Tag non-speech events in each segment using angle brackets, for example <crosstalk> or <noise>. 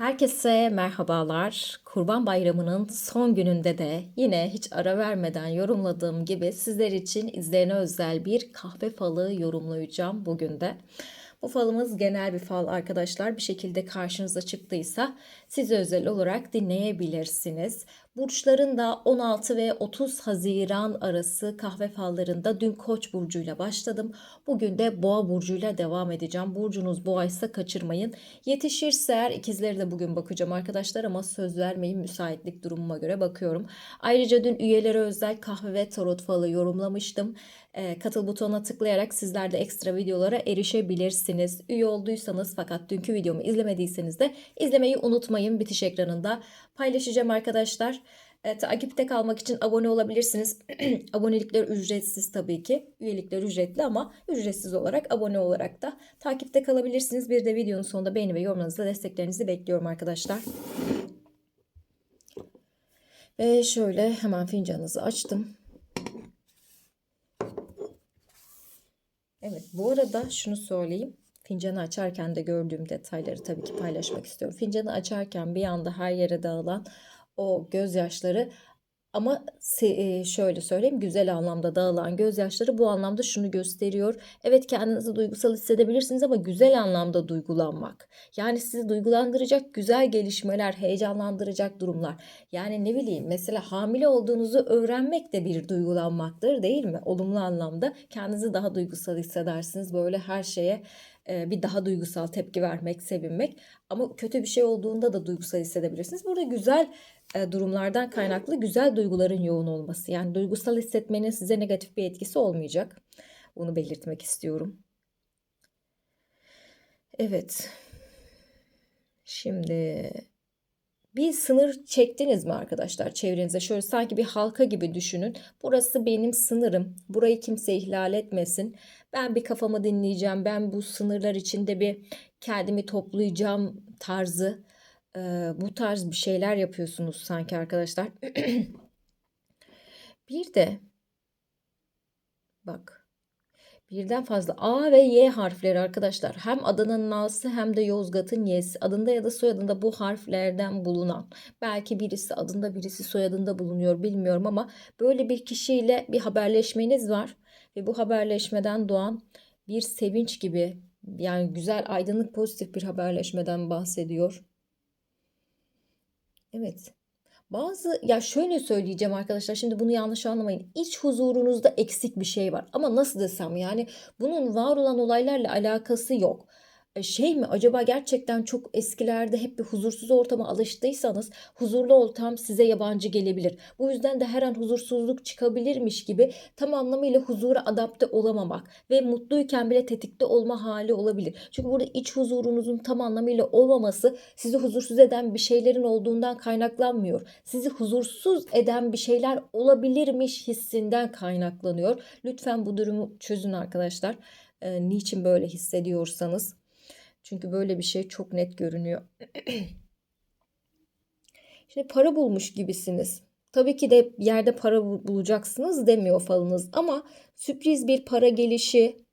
Herkese merhabalar. Kurban Bayramı'nın son gününde de yine hiç ara vermeden yorumladığım gibi sizler için izleyene özel bir kahve falı yorumlayacağım bugün de. Bu falımız genel bir fal arkadaşlar. Bir şekilde karşınıza çıktıysa size özel olarak dinleyebilirsiniz. Burçların da 16 ve 30 Haziran arası kahve fallarında dün Koç burcuyla başladım. Bugün de Boğa burcuyla devam edeceğim. Burcunuz Boğaysa kaçırmayın. Yetişirse eğer ikizleri de bugün bakacağım arkadaşlar ama söz vermeyin müsaitlik durumuma göre bakıyorum. Ayrıca dün üyelere özel kahve ve tarot falı yorumlamıştım. E, katıl butonuna tıklayarak sizler de ekstra videolara erişebilirsiniz. Üye olduysanız fakat dünkü videomu izlemediyseniz de izlemeyi unutmayın. Bitiş ekranında paylaşacağım arkadaşlar. E, takipte kalmak için abone olabilirsiniz. <clears throat> Abonelikler ücretsiz tabii ki. Üyelikler ücretli ama ücretsiz olarak abone olarak da takipte kalabilirsiniz. Bir de videonun sonunda beğeni ve yorumlarınızla desteklerinizi bekliyorum arkadaşlar. Ve şöyle hemen fincanınızı açtım. Evet bu arada şunu söyleyeyim. Fincanı açarken de gördüğüm detayları tabii ki paylaşmak istiyorum. Fincanı açarken bir anda her yere dağılan o gözyaşları ama e, şöyle söyleyeyim güzel anlamda dağılan gözyaşları bu anlamda şunu gösteriyor. Evet kendinizi duygusal hissedebilirsiniz ama güzel anlamda duygulanmak. Yani sizi duygulandıracak güzel gelişmeler, heyecanlandıracak durumlar. Yani ne bileyim mesela hamile olduğunuzu öğrenmek de bir duygulanmaktır değil mi? Olumlu anlamda kendinizi daha duygusal hissedersiniz. Böyle her şeye bir daha duygusal tepki vermek, sevinmek. Ama kötü bir şey olduğunda da duygusal hissedebilirsiniz. Burada güzel e, durumlardan kaynaklı güzel duyguların yoğun olması. Yani duygusal hissetmenin size negatif bir etkisi olmayacak. Bunu belirtmek istiyorum. Evet. Şimdi bir sınır çektiniz mi arkadaşlar çevrenize? Şöyle sanki bir halka gibi düşünün. Burası benim sınırım. Burayı kimse ihlal etmesin. Ben bir kafamı dinleyeceğim. Ben bu sınırlar içinde bir kendimi toplayacağım tarzı. Ee, bu tarz bir şeyler yapıyorsunuz sanki arkadaşlar. <clears throat> bir de bak Birden fazla A ve Y harfleri arkadaşlar. Hem Adana'nın A'sı hem de Yozgat'ın Y'si. Adında ya da soyadında bu harflerden bulunan. Belki birisi adında birisi soyadında bulunuyor bilmiyorum ama böyle bir kişiyle bir haberleşmeniz var. Ve bu haberleşmeden doğan bir sevinç gibi yani güzel aydınlık pozitif bir haberleşmeden bahsediyor. Evet. Bazı ya şöyle söyleyeceğim arkadaşlar şimdi bunu yanlış anlamayın. İç huzurunuzda eksik bir şey var. Ama nasıl desem yani bunun var olan olaylarla alakası yok. E, şey mi acaba gerçekten çok eskilerde hep bir huzursuz ortama alıştıysanız huzurlu ortam size yabancı gelebilir. Bu yüzden de her an huzursuzluk çıkabilirmiş gibi tam anlamıyla huzura adapte olamamak ve mutluyken bile tetikte olma hali olabilir. Çünkü burada iç huzurunuzun tam anlamıyla olmaması sizi huzursuz eden bir şeylerin olduğundan kaynaklanmıyor. Sizi huzursuz eden bir şeyler olabilirmiş hissinden kaynaklanıyor. Lütfen bu durumu çözün arkadaşlar. E, niçin böyle hissediyorsanız çünkü böyle bir şey çok net görünüyor. <clears throat> Şimdi para bulmuş gibisiniz. Tabii ki de yerde para bulacaksınız demiyor falınız ama sürpriz bir para gelişi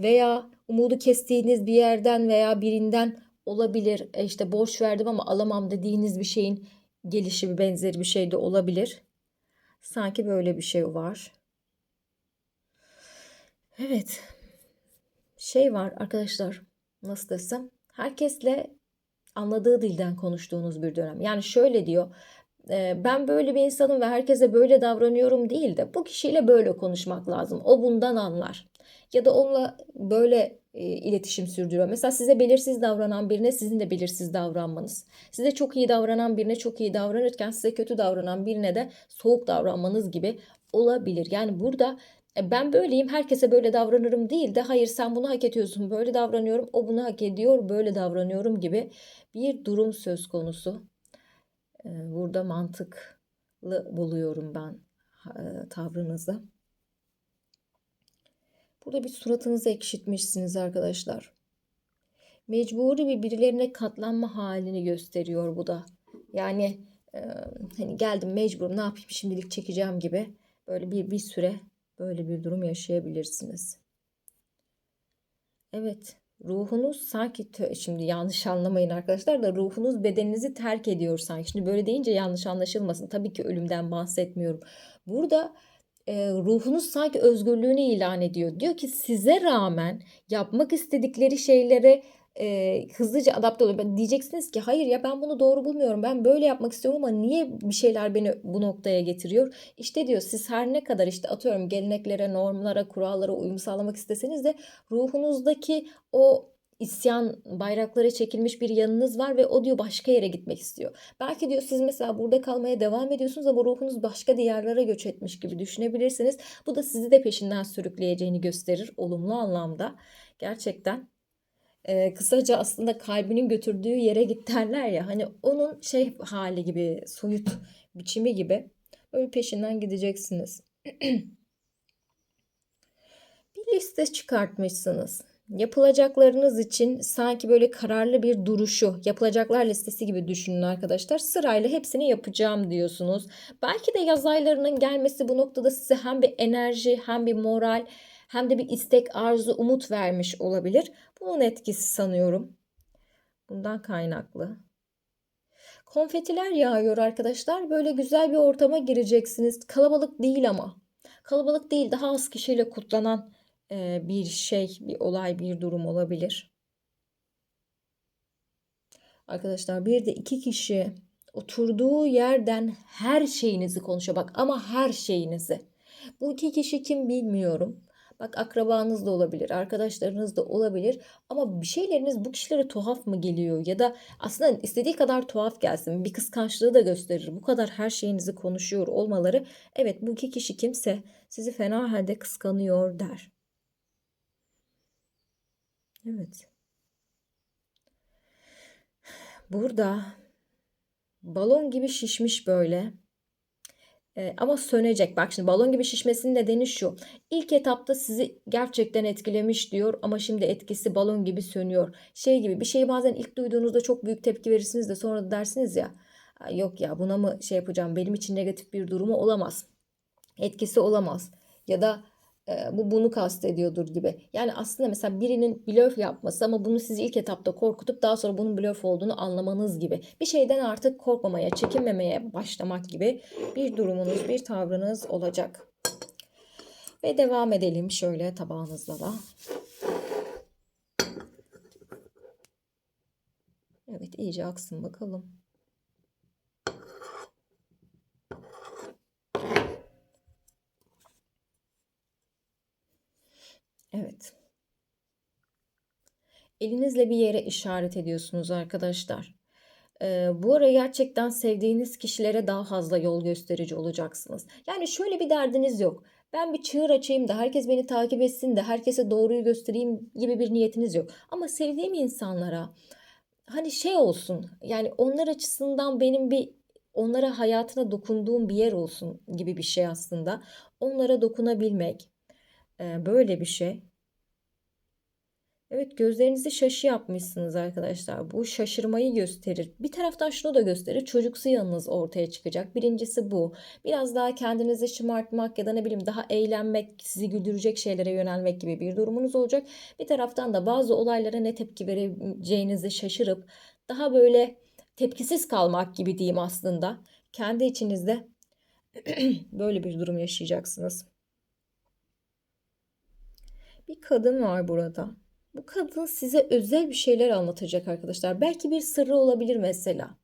veya umudu kestiğiniz bir yerden veya birinden olabilir. E işte borç verdim ama alamam dediğiniz bir şeyin gelişi benzeri bir şey de olabilir. Sanki böyle bir şey var. Evet. Şey var arkadaşlar nasıl desem herkesle anladığı dilden konuştuğunuz bir dönem. Yani şöyle diyor ben böyle bir insanım ve herkese böyle davranıyorum değil de bu kişiyle böyle konuşmak lazım. O bundan anlar. Ya da onunla böyle iletişim sürdürüyor. Mesela size belirsiz davranan birine sizin de belirsiz davranmanız. Size çok iyi davranan birine çok iyi davranırken size kötü davranan birine de soğuk davranmanız gibi olabilir. Yani burada ben böyleyim herkese böyle davranırım değil de hayır sen bunu hak ediyorsun böyle davranıyorum o bunu hak ediyor böyle davranıyorum gibi bir durum söz konusu. E, burada mantıklı buluyorum ben e, tavrınızı. Burada bir suratınızı ekşitmişsiniz arkadaşlar. Mecburi bir birilerine katlanma halini gösteriyor bu da. Yani hani geldim mecbur ne yapayım şimdilik çekeceğim gibi böyle bir bir süre Böyle bir durum yaşayabilirsiniz. Evet, ruhunuz sanki şimdi yanlış <laughs> anlamayın arkadaşlar da ruhunuz bedeninizi terk ediyor sanki. Şimdi böyle deyince yanlış anlaşılmasın. Tabii ki ölümden bahsetmiyorum. Burada e, ruhunuz sanki özgürlüğünü ilan ediyor. Diyor ki size rağmen yapmak istedikleri şeylere e, hızlıca adapte oluyor. Diyeceksiniz ki hayır ya ben bunu doğru bulmuyorum. Ben böyle yapmak istiyorum ama niye bir şeyler beni bu noktaya getiriyor? İşte diyor siz her ne kadar işte atıyorum geleneklere, normlara, kurallara uyum sağlamak isteseniz de ruhunuzdaki o isyan bayrakları çekilmiş bir yanınız var ve o diyor başka yere gitmek istiyor. Belki diyor siz mesela burada kalmaya devam ediyorsunuz ama ruhunuz başka diyarlara göç etmiş gibi düşünebilirsiniz. Bu da sizi de peşinden sürükleyeceğini gösterir olumlu anlamda. Gerçekten e, kısaca aslında kalbinin götürdüğü yere git derler ya hani onun şey hali gibi soyut <laughs> biçimi gibi böyle peşinden gideceksiniz. <clears throat> Bir liste çıkartmışsınız. Yapılacaklarınız için sanki böyle kararlı bir duruşu, yapılacaklar listesi gibi düşünün arkadaşlar. Sırayla hepsini yapacağım diyorsunuz. Belki de yaz aylarının gelmesi bu noktada size hem bir enerji, hem bir moral, hem de bir istek, arzu, umut vermiş olabilir. Bunun etkisi sanıyorum. Bundan kaynaklı. Konfetiler yağıyor arkadaşlar. Böyle güzel bir ortama gireceksiniz. Kalabalık değil ama. Kalabalık değil, daha az kişiyle kutlanan e, bir şey, bir olay, bir durum olabilir. Arkadaşlar bir de iki kişi oturduğu yerden her şeyinizi konuşuyor. Bak ama her şeyinizi. Bu iki kişi kim bilmiyorum. Bak akrabanız da olabilir, arkadaşlarınız da olabilir ama bir şeyleriniz bu kişilere tuhaf mı geliyor ya da aslında istediği kadar tuhaf gelsin bir kıskançlığı da gösterir. Bu kadar her şeyinizi konuşuyor olmaları evet bu iki kişi kimse sizi fena halde kıskanıyor der. Evet. Burada balon gibi şişmiş böyle. Ee, ama sönecek. Bak şimdi balon gibi şişmesinin nedeni şu. İlk etapta sizi gerçekten etkilemiş diyor ama şimdi etkisi balon gibi sönüyor. Şey gibi bir şeyi bazen ilk duyduğunuzda çok büyük tepki verirsiniz de sonra da dersiniz ya "Ay yok ya buna mı şey yapacağım benim için negatif bir durumu olamaz. Etkisi olamaz. Ya da e, bu bunu kastediyordur gibi. Yani aslında mesela birinin blöf yapması ama bunu sizi ilk etapta korkutup daha sonra bunun blöf olduğunu anlamanız gibi. Bir şeyden artık korkmamaya, çekinmemeye başlamak gibi bir durumunuz, bir tavrınız olacak. Ve devam edelim şöyle tabağınızla da. Evet iyice aksın bakalım. Evet. Elinizle bir yere işaret ediyorsunuz arkadaşlar. Ee, bu ara gerçekten sevdiğiniz kişilere daha fazla yol gösterici olacaksınız. Yani şöyle bir derdiniz yok. Ben bir çığır açayım da herkes beni takip etsin de herkese doğruyu göstereyim gibi bir niyetiniz yok. Ama sevdiğim insanlara hani şey olsun yani onlar açısından benim bir onlara hayatına dokunduğum bir yer olsun gibi bir şey aslında. Onlara dokunabilmek e, böyle bir şey. Evet gözlerinizi şaşı yapmışsınız arkadaşlar. Bu şaşırmayı gösterir. Bir taraftan şunu da gösterir. Çocuksu yanınız ortaya çıkacak. Birincisi bu. Biraz daha kendinizi şımartmak ya da ne bileyim daha eğlenmek, sizi güldürecek şeylere yönelmek gibi bir durumunuz olacak. Bir taraftan da bazı olaylara ne tepki vereceğinizi şaşırıp daha böyle tepkisiz kalmak gibi diyeyim aslında. Kendi içinizde <clears throat> böyle bir durum yaşayacaksınız. Bir kadın var burada. Bu kadın size özel bir şeyler anlatacak arkadaşlar. Belki bir sırrı olabilir mesela.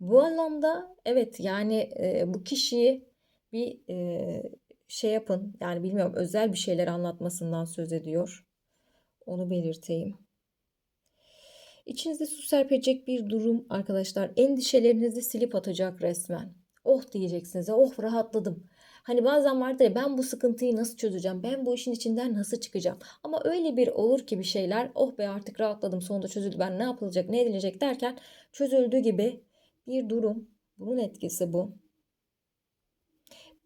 Bu anlamda evet yani e, bu kişiyi bir e, şey yapın. Yani bilmiyorum özel bir şeyler anlatmasından söz ediyor. Onu belirteyim. İçinizde su serpecek bir durum arkadaşlar. Endişelerinizi silip atacak resmen. Oh diyeceksiniz. Oh rahatladım. Hani bazen vardır ya ben bu sıkıntıyı nasıl çözeceğim? Ben bu işin içinden nasıl çıkacağım? Ama öyle bir olur ki bir şeyler oh be artık rahatladım sonunda çözüldü. Ben ne yapılacak ne edilecek derken çözüldü gibi bir durum. Bunun etkisi bu.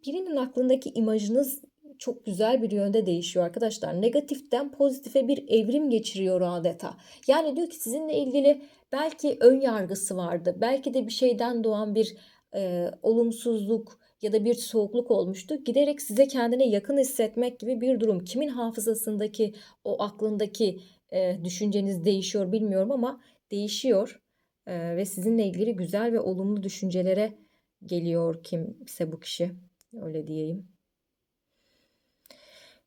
Birinin aklındaki imajınız çok güzel bir yönde değişiyor arkadaşlar. Negatiften pozitife bir evrim geçiriyor adeta. Yani diyor ki sizinle ilgili belki ön yargısı vardı. Belki de bir şeyden doğan bir e, olumsuzluk ya da bir soğukluk olmuştu. Giderek size kendine yakın hissetmek gibi bir durum. Kimin hafızasındaki o aklındaki e, düşünceniz değişiyor bilmiyorum ama değişiyor. E, ve sizinle ilgili güzel ve olumlu düşüncelere geliyor kimse bu kişi. Öyle diyeyim.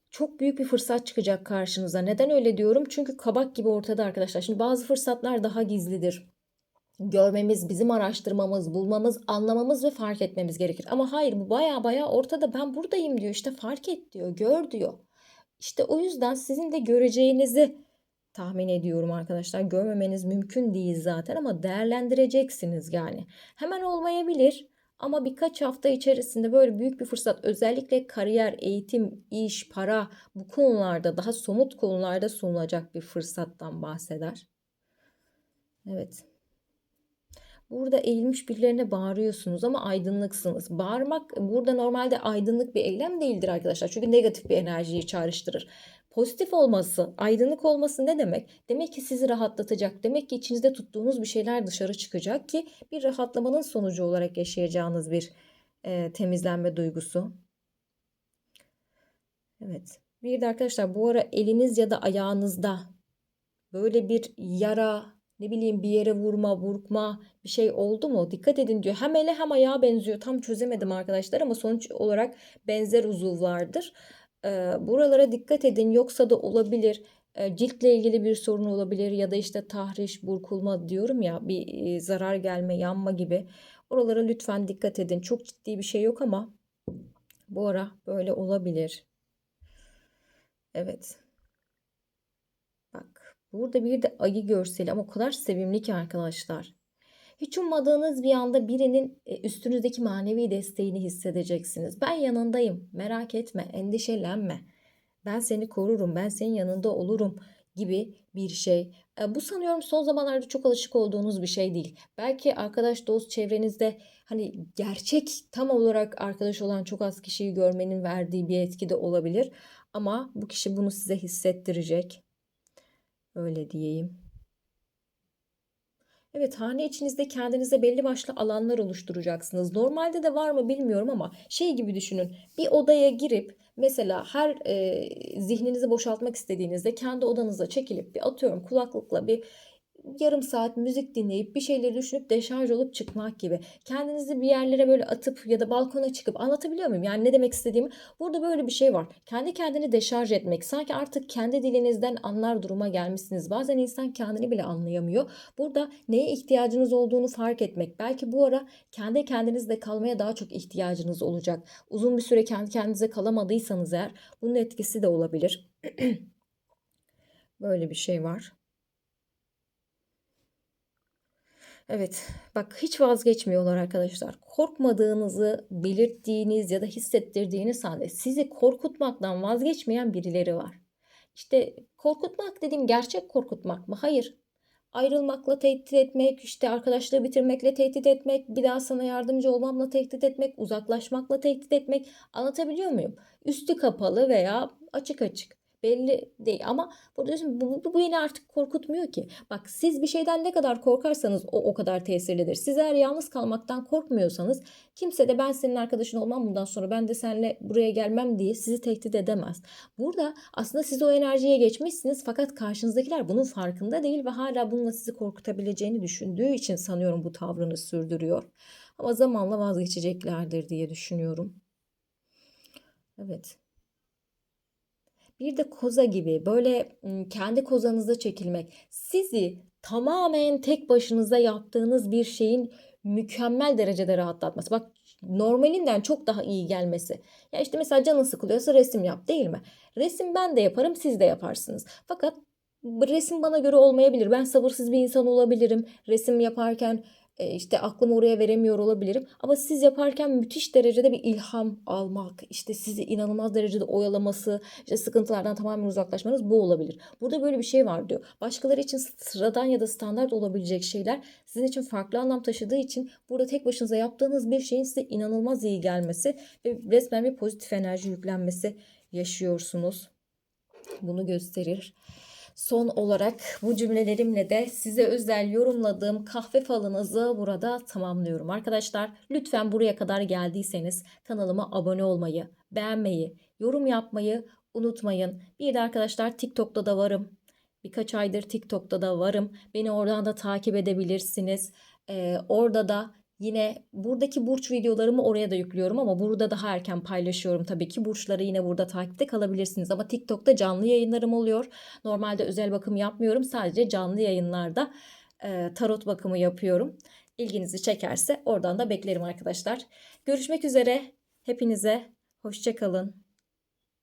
Çok büyük bir fırsat çıkacak karşınıza. Neden öyle diyorum? Çünkü kabak gibi ortada arkadaşlar. Şimdi bazı fırsatlar daha gizlidir görmemiz, bizim araştırmamız, bulmamız, anlamamız ve fark etmemiz gerekir. Ama hayır bu baya baya ortada ben buradayım diyor. İşte fark et diyor, gör diyor. İşte o yüzden sizin de göreceğinizi tahmin ediyorum arkadaşlar. Görmemeniz mümkün değil zaten ama değerlendireceksiniz yani. Hemen olmayabilir ama birkaç hafta içerisinde böyle büyük bir fırsat özellikle kariyer, eğitim, iş, para bu konularda daha somut konularda sunulacak bir fırsattan bahseder. Evet. Burada eğilmiş birilerine bağırıyorsunuz ama aydınlıksınız. Bağırmak burada normalde aydınlık bir eylem değildir arkadaşlar. Çünkü negatif bir enerjiyi çağrıştırır. Pozitif olması, aydınlık olması ne demek? Demek ki sizi rahatlatacak. Demek ki içinizde tuttuğunuz bir şeyler dışarı çıkacak ki bir rahatlamanın sonucu olarak yaşayacağınız bir e, temizlenme duygusu. Evet. Bir de arkadaşlar bu ara eliniz ya da ayağınızda böyle bir yara, ne bileyim bir yere vurma, burkma bir şey oldu mu? Dikkat edin diyor. Hem ele hem ayağa benziyor. Tam çözemedim arkadaşlar ama sonuç olarak benzer uzuvlardır. Ee, buralara dikkat edin. Yoksa da olabilir. Ee, ciltle ilgili bir sorun olabilir ya da işte tahriş, burkulma diyorum ya bir e, zarar gelme, yanma gibi. Oralara lütfen dikkat edin. Çok ciddi bir şey yok ama bu ara böyle olabilir. Evet. Burada bir de ayı görseli ama o kadar sevimli ki arkadaşlar. Hiç ummadığınız bir anda birinin e, üstünüzdeki manevi desteğini hissedeceksiniz. Ben yanındayım, merak etme, endişelenme. Ben seni korurum, ben senin yanında olurum gibi bir şey. E, bu sanıyorum son zamanlarda çok alışık olduğunuz bir şey değil. Belki arkadaş dost çevrenizde hani gerçek tam olarak arkadaş olan çok az kişiyi görmenin verdiği bir etki de olabilir. Ama bu kişi bunu size hissettirecek. Öyle diyeyim. Evet, hane içinizde kendinize belli başlı alanlar oluşturacaksınız. Normalde de var mı bilmiyorum ama şey gibi düşünün. Bir odaya girip mesela her e, zihninizi boşaltmak istediğinizde kendi odanıza çekilip bir atıyorum kulaklıkla bir yarım saat müzik dinleyip bir şeyleri düşünüp deşarj olup çıkmak gibi. Kendinizi bir yerlere böyle atıp ya da balkona çıkıp anlatabiliyor muyum? Yani ne demek istediğimi. Burada böyle bir şey var. Kendi kendini deşarj etmek. Sanki artık kendi dilinizden anlar duruma gelmişsiniz. Bazen insan kendini bile anlayamıyor. Burada neye ihtiyacınız olduğunu fark etmek. Belki bu ara kendi kendinizle kalmaya daha çok ihtiyacınız olacak. Uzun bir süre kendi kendinize kalamadıysanız eğer bunun etkisi de olabilir. <clears throat> böyle bir şey var. Evet, bak hiç vazgeçmiyorlar arkadaşlar. Korkmadığınızı belirttiğiniz ya da hissettirdiğiniz halde sizi korkutmaktan vazgeçmeyen birileri var. İşte korkutmak dediğim gerçek korkutmak mı? Hayır. Ayrılmakla tehdit etmek, işte arkadaşlığı bitirmekle tehdit etmek, bir daha sana yardımcı olmamla tehdit etmek, uzaklaşmakla tehdit etmek. Anlatabiliyor muyum? Üstü kapalı veya açık açık belli değil ama burada diyorsun bu, bu, bu beni artık korkutmuyor ki. Bak siz bir şeyden ne kadar korkarsanız o o kadar tesirlidir. Siz eğer yalnız kalmaktan korkmuyorsanız kimse de ben senin arkadaşın olmam bundan sonra ben de seninle buraya gelmem diye sizi tehdit edemez. Burada aslında siz o enerjiye geçmişsiniz fakat karşınızdakiler bunun farkında değil ve hala bununla sizi korkutabileceğini düşündüğü için sanıyorum bu tavrını sürdürüyor. Ama zamanla vazgeçeceklerdir diye düşünüyorum. Evet. Bir de koza gibi böyle kendi kozanıza çekilmek. Sizi tamamen tek başınıza yaptığınız bir şeyin mükemmel derecede rahatlatması. Bak normalinden çok daha iyi gelmesi. Ya işte mesela canın sıkılıyorsa resim yap değil mi? Resim ben de yaparım siz de yaparsınız. Fakat resim bana göre olmayabilir. Ben sabırsız bir insan olabilirim. Resim yaparken işte aklımı oraya veremiyor olabilirim. Ama siz yaparken müthiş derecede bir ilham almak, işte sizi inanılmaz derecede oyalaması, işte sıkıntılardan tamamen uzaklaşmanız bu olabilir. Burada böyle bir şey var diyor. Başkaları için sıradan ya da standart olabilecek şeyler sizin için farklı anlam taşıdığı için burada tek başınıza yaptığınız bir şeyin size inanılmaz iyi gelmesi ve resmen bir pozitif enerji yüklenmesi yaşıyorsunuz. Bunu gösterir. Son olarak bu cümlelerimle de size özel yorumladığım kahve falınızı burada tamamlıyorum. Arkadaşlar lütfen buraya kadar geldiyseniz kanalıma abone olmayı, beğenmeyi, yorum yapmayı unutmayın. Bir de arkadaşlar TikTok'ta da varım. Birkaç aydır TikTok'ta da varım. Beni oradan da takip edebilirsiniz. Ee, orada da yine buradaki burç videolarımı oraya da yüklüyorum ama burada daha erken paylaşıyorum tabii ki. Burçları yine burada takipte kalabilirsiniz ama TikTok'ta canlı yayınlarım oluyor. Normalde özel bakım yapmıyorum. Sadece canlı yayınlarda e, tarot bakımı yapıyorum. İlginizi çekerse oradan da beklerim arkadaşlar. Görüşmek üzere. Hepinize hoşça kalın.